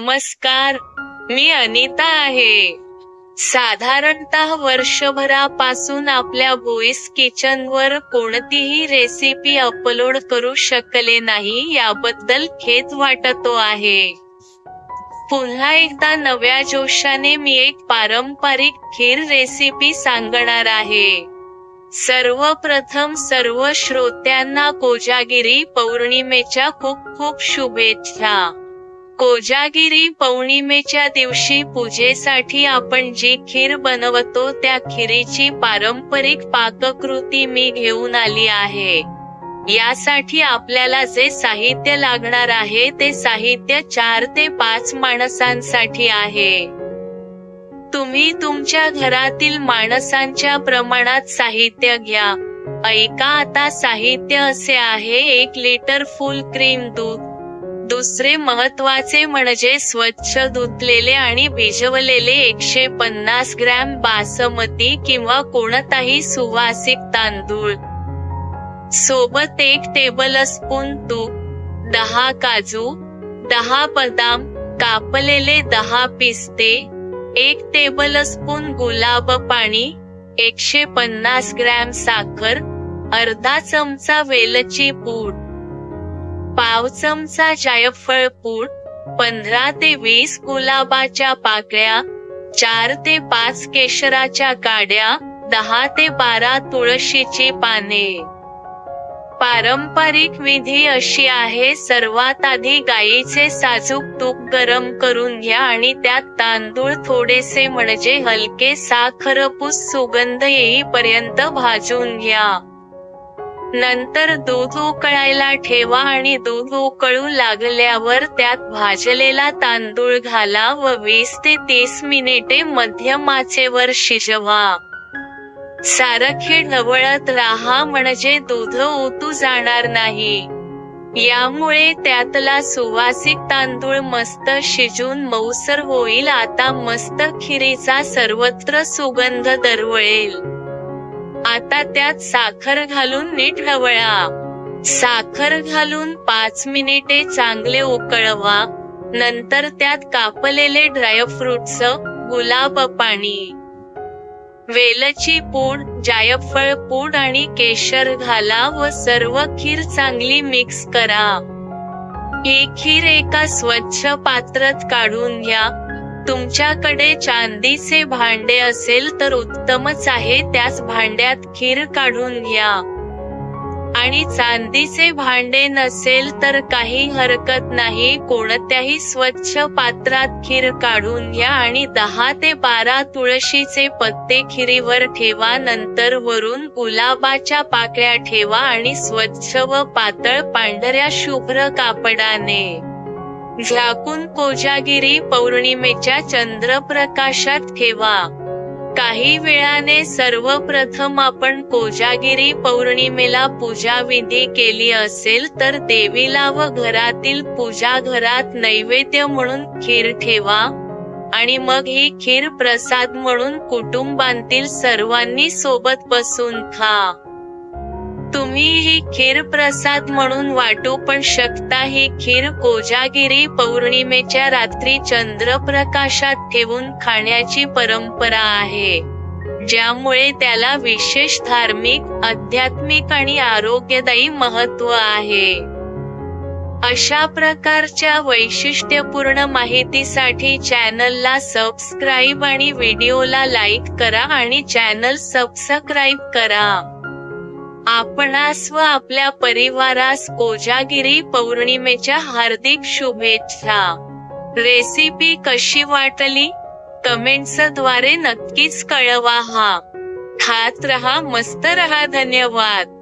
नमस्कार मी अनिता आहे. साधारणतः वर्षभरापासून आपल्या व्हॉइस किचनवर कोणतीही रेसिपी अपलोड करू शकले नाही याबद्दल खेद वाटतो आहे. पुन्हा एकदा नव्या जोशाने मी एक पारंपरिक खीर रेसिपी सांगणार आहे. सर्वप्रथम सर्व श्रोत्यांना कोजागिरी पौर्णिमेच्या खूप खूप शुभेच्छा. कोजागिरी पौर्णिमेच्या दिवशी पूजेसाठी आपण जी खीर बनवतो त्या खीरीची पारंपरिक पाककृती मी घेऊन आली आहे. यासाठी आपल्याला जे साहित्य लागणार आहे ते साहित्य चार ते पाच माणसांसाठी आहे. तुम्ही तुमच्या घरातील माणसांच्या प्रमाणात साहित्य घ्या. ऐका आता साहित्य असे आहे एक लिटर फुल क्रीम दूध दुसरे महत्त्वाचे म्हणजे स्वच्छ धुतलेले आणि भिजवलेले एकशे पन्नास ग्रॅम बासमती किंवा कोणताही सुवासिक तांदूळ. सोबत एक टेबल स्पून तूप दहा काजू दहा बदाम कापलेले दहा पिस्ते एक टेबल स्पून गुलाब पाणी एकशे पन्नास ग्रॅम साखर अर्धा चमचा वेलची पूड. पाव चमचा जायफळ पूड पंधरा ते वीस गुलाबाच्या पाकळ्या चार ते पाच केशराच्या काड्या दहा ते बारा तुळशीची पाने. पारंपरिक विधी अशी आहे सर्वात आधी गाईचे साजूक तूप गरम करून घ्या आणि त्यात तांदूळ थोडेसे म्हणजे हलके साखरपूस सुगंध येईपर्यंत भाजून घ्या. नंतर दूध उकळायला ठेवा आणि दूध उकळू लागल्यावर त्यात भाजलेला तांदूळ घाला व वीस ते तीस मिनिटे मध्यम आचेवर शिजवा. सारखे ढवळत राहा म्हणजे दूध ओतू जाणार नाही. यामुळे त्यातला सुवासिक तांदूळ मस्त शिजून मऊसर होईल आता मस्त खिरीचा सर्वत्र सुगंध दरवळेल. आता त्यात साखर घालून नीट हवळा साखर घालून पाच मिनिटे चांगले उकळवा. नंतर त्यात कापलेले ड्रायफ्रुट्स गुलाब पाणी. वेलची पूड जायफळ पूड आणि केशर घाला व सर्व खीर चांगली मिक्स करा. ही खीर एका स्वच्छ पात्रात काढून घ्या. तुमच्याकडे चांदीचे भांडे असेल तर उत्तमच आहे त्याच भांड्यात खीर काढून घ्या. आणि चांदीचे भांडे नसेल तर काही हरकत नाही कोणत्याही स्वच्छ पात्रात खीर काढून घ्या आणि दहा ते बारा तुळशीचे पत्ते खिरीवर ठेवा नंतर वरून गुलाबाच्या पाकळ्या ठेवा आणि स्वच्छ व पातळ पांढऱ्या शुभ्र कापडाने. झाकून कोजागिरी पौर्णिमेच्या चंद्रप्रकाशात ठेवा. काही वेळाने सर्वप्रथम आपण कोजागिरी पौर्णिमेला पूजा विधी केली असेल तर देवीला व घरातील पूजा घरात नैवेद्य म्हणून खीर ठेवा. आणि मग ही खीर प्रसाद म्हणून कुटुंबांतील सर्वांनी सोबत बसून खा. तुम्ही ही खीर प्रसाद म्हणून वाटू पण शकता. ही खीर कोजागिरी पौर्णिमेच्या रात्री चंद्रप्रकाशात ठेवून खाण्याची परंपरा आहे. ज्यामुळे त्याला विशेष धार्मिक आध्यात्मिक आणि आरोग्यदायी महत्त्व आहे. अशा प्रकारच्या वैशिष्ट्यपूर्ण माहितीसाठी चॅनलला सबस्क्राईब आणि व्हिडिओला लाईक करा आणि चॅनल सबस्क्राईब करा. आपणास व आपल्या परिवारास कोजागिरी पौर्णिमेच्या हार्दिक शुभेच्छा. रेसिपी कशी वाटली? कमेंट्सद्वारे नक्कीच कळवा हा. खात रहा मस्त रहा धन्यवाद.